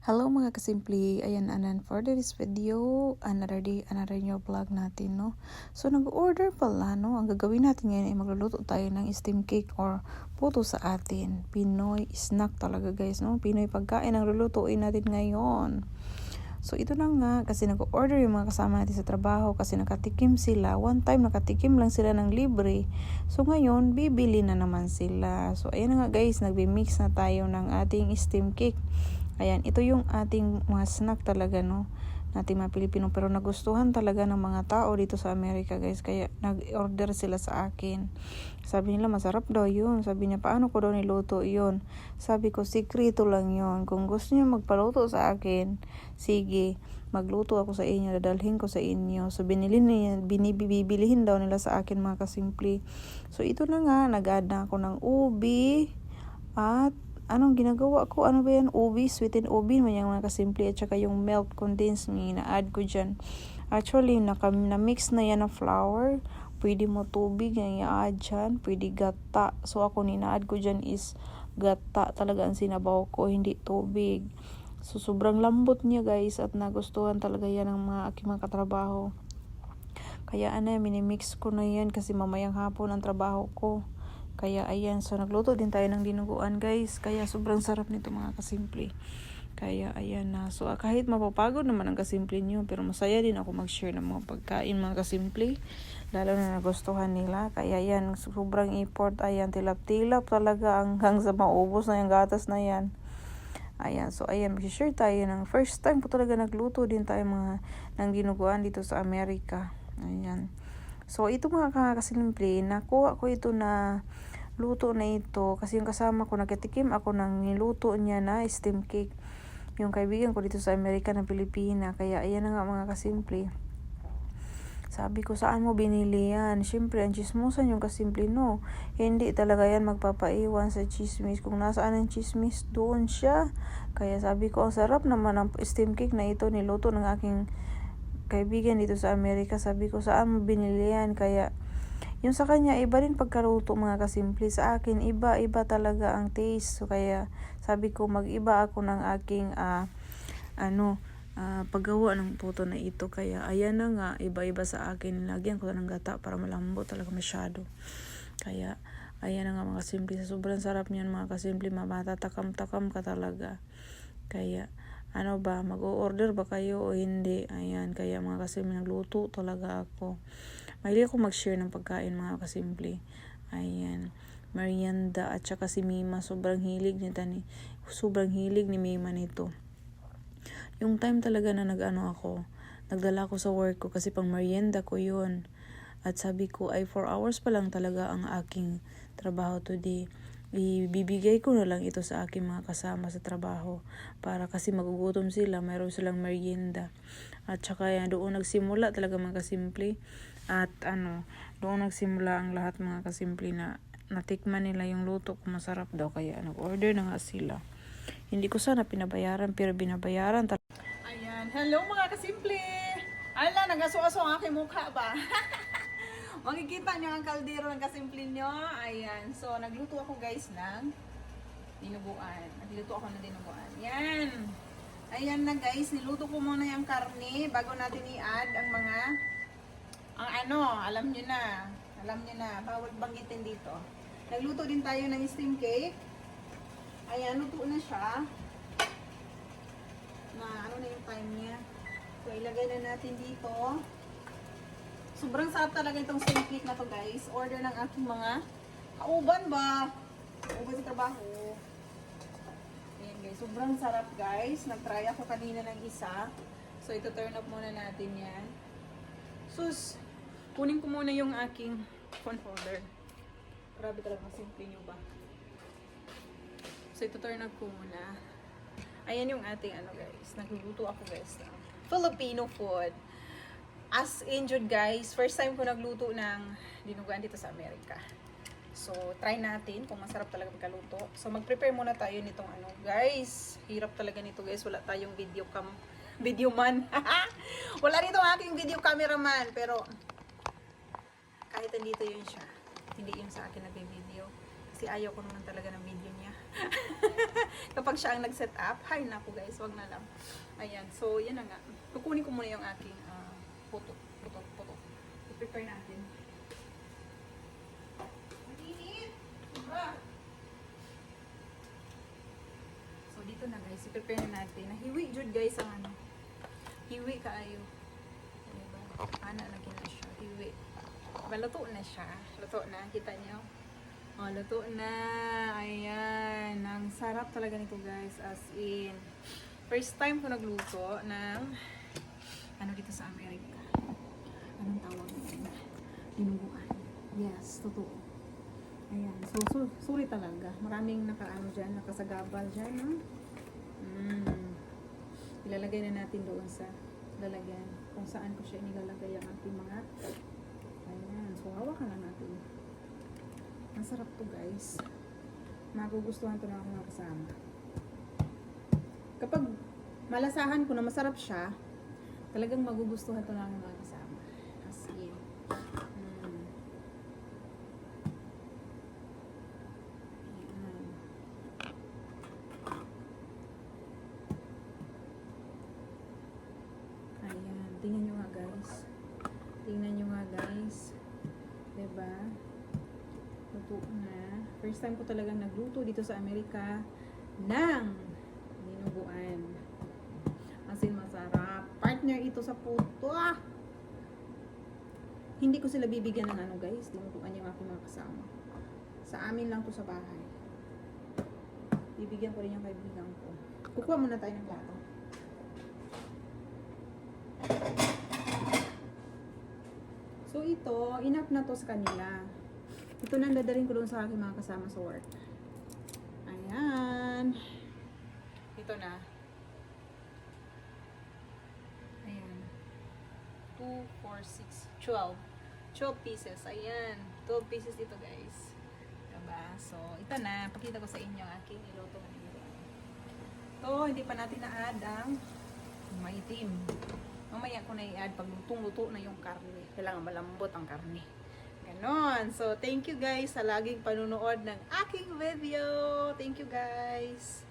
Hello mga kasimple, ayan anan for this video, another day, another new vlog natin no. So nag-order pala no, ang gagawin natin ngayon ay magluluto tayo ng steam cake or puto sa atin. Pinoy snack talaga guys no, Pinoy pagkain ang lulutuin natin ngayon. So ito na nga kasi nag-order yung mga kasama natin sa trabaho kasi nakatikim sila. One time nakatikim lang sila ng libre. So ngayon bibili na naman sila. So ayan nga guys, nagbi-mix na tayo ng ating steam cake. Ayan, ito yung ating mga snack talaga, no? Nating mga Pilipino. Pero nagustuhan talaga ng mga tao dito sa Amerika, guys. Kaya nag-order sila sa akin. Sabi nila, masarap daw yun. Sabi niya, paano ko daw niluto yun? Sabi ko, sikrito lang yun. Kung gusto niyo magpaluto sa akin, sige, magluto ako sa inyo, dadalhin ko sa inyo. So, binili niya, binibibilihin daw nila sa akin mga kasimple. So, ito na nga, nag-add na ako ng ubi at anong ginagawa ko? Ano ba yan? Ubi, sweetened ubi, may yung mga kasimple at saka yung milk condensed milk na add ko dyan. Actually, naka, na-mix na yan ng flour. Pwede mo tubig na i-add dyan. Pwede gata. So, ako nina-add ko dyan is gata talaga ang sinabaw ko, hindi tubig. So, sobrang lambot niya guys at nagustuhan talaga yan ng mga aking mga katrabaho. Kaya ano, minimix ko na yan kasi mamayang hapon ang trabaho ko. Kaya ayan, so nagluto din tayo ng dinuguan guys. Kaya sobrang sarap nito mga kasimple. Kaya ayan na. So kahit mapapagod naman ang kasimple nyo, pero masaya din ako mag-share ng mga pagkain mga kasimple. Lalo na nagustuhan nila. Kaya ayan, sobrang import. Ayan, tilap-tilap talaga hanggang sa maubos na yung gatas na yan. Ayan, so ayan, mag-share tayo ng first time ko talaga nagluto din tayo mga ng dinuguan dito sa Amerika. Ayan. So, ito mga kakasimple, nakuha ko ito na luto na ito kasi yung kasama ko nagkatikim ako ng niluto niya na steam cake. Yung kaibigan ko dito sa Amerika ng Pilipina. Kaya ayan na nga mga kasimple. Sabi ko, saan mo binili yan? Siyempre, ang chismosan yung kasimple, no. Hindi talaga yan magpapaiwan sa chismis. Kung nasaan ang chismis, doon siya. Kaya sabi ko, ang sarap naman ang steam cake na ito niluto ng aking kaibigan dito sa Amerika, sabi ko, saan mo binili yan? Kaya, yung sa kanya, iba rin pagkaluto mga kasimple. Sa akin, iba-iba talaga ang taste. So, kaya, sabi ko, mag-iba ako ng aking, uh, ano, uh, paggawa ng puto na ito. Kaya, ayan na nga, iba-iba sa akin. Lagyan ko ng gata para malambot talaga masyado. Kaya, ayan na nga mga simple. Sa sobrang sarap niyan mga kasimple, mamatatakam-takam ka talaga. Kaya, ano ba, mag-o-order ba kayo o hindi? Ayan, kaya mga kasimple, nagluto talaga ako. Mahilig ako mag-share ng pagkain mga kasimple. Ayan, merienda at saka si Mima, sobrang hilig ni, sobrang hilig ni Mima nito. Yung time talaga na nag-ano ako, nagdala ko sa work ko kasi pang merienda ko yun. At sabi ko ay 4 hours pa lang talaga ang aking trabaho today ibibigay ko na lang ito sa aking mga kasama sa trabaho para kasi magugutom sila, mayroon silang merienda. At saka yan, doon nagsimula talaga mga kasimple. At ano, doon nagsimula ang lahat mga kasimple na natikman nila yung luto ko masarap daw kaya nag-order na nga sila. Hindi ko sana pinabayaran pero binabayaran talaga. Ayan. Hello mga kasimple! Ala, nagaso-aso ang aking mukha ba? Makikita nyo ang kaldero ng kasimple nyo. Ayan. So, nagluto ako guys ng dinuguan. Nagluto ako ng dinuguan. Yan. Ayan na guys. Niluto ko muna yung karne bago natin i-add ang mga ang ano, alam nyo na. Alam nyo na. Bawal banggitin dito. Nagluto din tayo ng steam cake. Ayan, luto na siya. Na ano na yung time niya. So, ilagay na natin dito. Sobrang sarap talaga itong steam cake na to guys. Order ng aking mga kauban ba? Kauban sa trabaho. Ayan guys. Sobrang sarap guys. Nag-try ako kanina ng isa. So ito turn up muna natin yan. Sus! Kunin ko muna yung aking phone holder. Grabe talaga simple nyo ba? So ito turn up ko muna. Ayan yung ating ano guys. Nagluluto ako guys Filipino food as injured guys, first time ko nagluto ng dinuguan dito sa Amerika. So, try natin kung masarap talaga magkaluto. So, mag-prepare muna tayo nitong ano. Guys, hirap talaga nito guys. Wala tayong video cam. Video man. Wala dito ang aking video cameraman. Pero, kahit nandito yun siya. Hindi yun sa akin nag-video. Kasi ayaw ko naman talaga ng video niya. Kapag siya ang nag-set up, hay na po guys, wag na lang. Ayan, so yan na nga. Kukunin ko muna yung aking puto, puto, puto. I-prepare natin. Mainit! Diba? So dito na guys, i-prepare na natin. Nahiwi jud guys ang ano. Hiwi kaayo. Diba? Ana na gina siya. Hiwi. Maluto na siya. Luto na. Kita niyo? Oh, luto na. Ayan. Ang sarap talaga nito guys. As in. First time ko nagluto ng ano dito sa Amerika. Anong tawag nito? Dinuguan. Yes, totoo. Ayan. So, so sorry talaga. Maraming nakaano dyan, nakasagabal dyan. No? Mm. Ilalagay na natin doon sa lalagyan. Kung saan ko siya inilalagay ang ating mga Ayan. So, hawakan lang natin. Ang sarap to guys. Magugustuhan to ng aking mga kasama. Kapag malasahan ko na masarap siya, talagang magugustuhan to ng aking mga. As in. Mm. Ayan. Ayan. Tingnan nyo nga guys. Tingnan nyo nga guys. Ba? Luto na. First time ko talagang nagluto dito sa Amerika ng dinuguan. As in masarap. Partner ito sa puto. Ah! Hindi ko sila bibigyan ng ano guys. Dinuguan yung aking mga kasama. Sa amin lang to sa bahay. Bibigyan ko rin yung kaibigan ko. Kukuha muna tayo ng plato. So ito, enough na to sa kanila. Ito na ang dadalhin ko doon sa aking mga kasama sa work. Ayan. Ito na. Ayan. 2, 4, 6, 12. 12 pieces. Ayan. 12 pieces dito guys. Diba? So, ito na. Pakita ko sa inyo aking niluto ngayon. Ito, hindi pa natin na-add ang maitim. Mamaya ko na i-add pag lutong-luto na yung karne. Kailangan malambot ang karne. Ganon. So, thank you guys sa laging panunood ng aking video. Thank you guys.